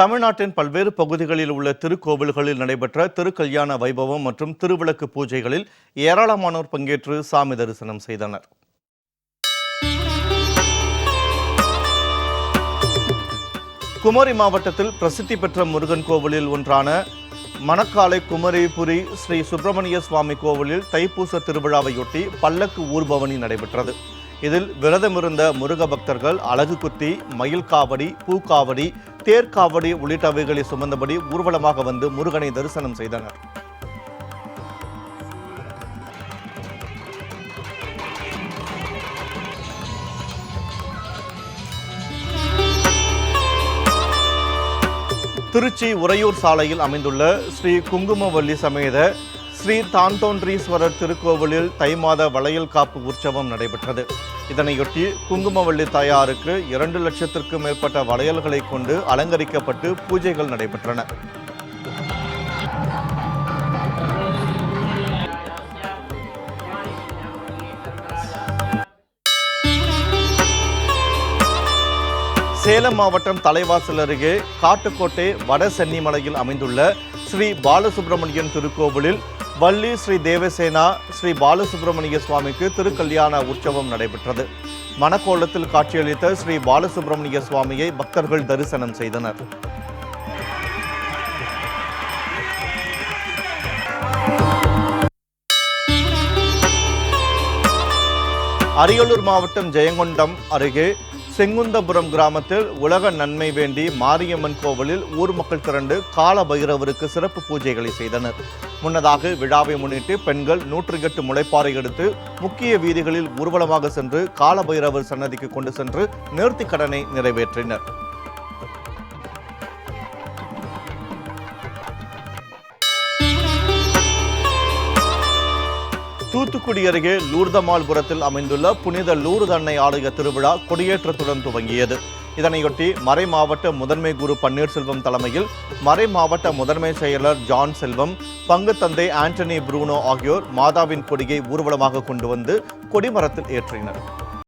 தமிழ்நாட்டின் பல்வேறு பகுதிகளில் உள்ள திருக்கோவில்களில் நடைபெற்ற திருக்கல்யாண வைபவம் மற்றும் திருவிளக்கு பூஜைகளில் ஏராளமானோர் பங்கேற்று சாமி தரிசனம் செய்தனர். குமரி மாவட்டத்தில் பிரசித்தி பெற்ற முருகன் கோவிலில் ஒன்றான மணக்காலை குமரிபுரி ஸ்ரீ சுப்பிரமணிய சுவாமி கோவிலில் தைப்பூச திருவிழாவையொட்டி பல்லக்கு ஊர்பவனி நடைபெற்றது. இதில் விரதமிருந்த முருக பக்தர்கள் அழகு குத்தி மயில் காவடி பூக்காவடி தேர்காவடி உள்ளிட்டவைகளை சுமந்தபடி ஊர்வலமாக வந்து முருகனை தரிசனம் செய்தனர். திருச்சி உறையூர் சாலையில் அமைந்துள்ள ஸ்ரீ குங்குமவல்லி சமேத ஸ்ரீ தாந்தோன்றீஸ்வரர் திருக்கோவிலில் தை மாத வளையல் காப்பு உற்சவம் நடைபெற்றது. இதனையொட்டி குங்குமவள்ளி தாயாருக்கு இரண்டு லட்சத்திற்கும் மேற்பட்ட வளையல்களை கொண்டு அலங்கரிக்கப்பட்டு பூஜைகள் நடைபெற்றன. சேலம் மாவட்டம் தலைவாசல் அருகே காட்டுக்கோட்டை வட சென்னிமலையில் அமைந்துள்ள ஸ்ரீ பாலசுப்பிரமணியன் திருக்கோவிலில் வள்ளி ஸ்ரீ தேவசேனா ஸ்ரீ பாலசுப்பிரமணிய சுவாமிக்கு திருக்கல்யாண உற்சவம் நடைபெற்றது. மணக்கோலத்தில் காட்சியளித்த ஸ்ரீ பாலசுப்பிரமணிய சுவாமியை பக்தர்கள் தரிசனம் செய்தனர். அரியலூர் மாவட்டம் ஜெயங்கொண்டம் அருகே செங்குந்தபுரம் கிராமத்தில் உலக நன்மை வேண்டி மாரியம்மன் கோவிலில் ஊர் மக்கள் திரண்டு கால பைரவருக்கு சிறப்பு பூஜைகளை செய்தனர். முன்னதாக விழாவை முன்னிட்டு பெண்கள் நூற்றி எட்டு முளைப்பாறை எடுத்து முக்கிய வீதிகளில் ஊர்வலமாக சென்று கால பைரவர் சன்னதிக்கு கொண்டு சென்று நேர்த்திக் கடனை நிறைவேற்றினர். தூத்துக்குடி அருகே லூர்தமால்புரத்தில் அமைந்துள்ள புனித லூர்து அன்னை ஆலய திருவிழா கொடியேற்றத்துடன் துவங்கியது. இதனையொட்டி மறை மாவட்ட முதன்மை குரு பன்னீர்செல்வம் தலைமையில் மறை மாவட்ட முதன்மை செயலர் ஜான் செல்வம் பங்கு தந்தை ஆண்டனி ப்ரூனோ ஆகியோர் மாதாவின் கொடியை ஊர்வலமாக கொண்டு வந்து கொடிமரத்தில் ஏற்றினர்.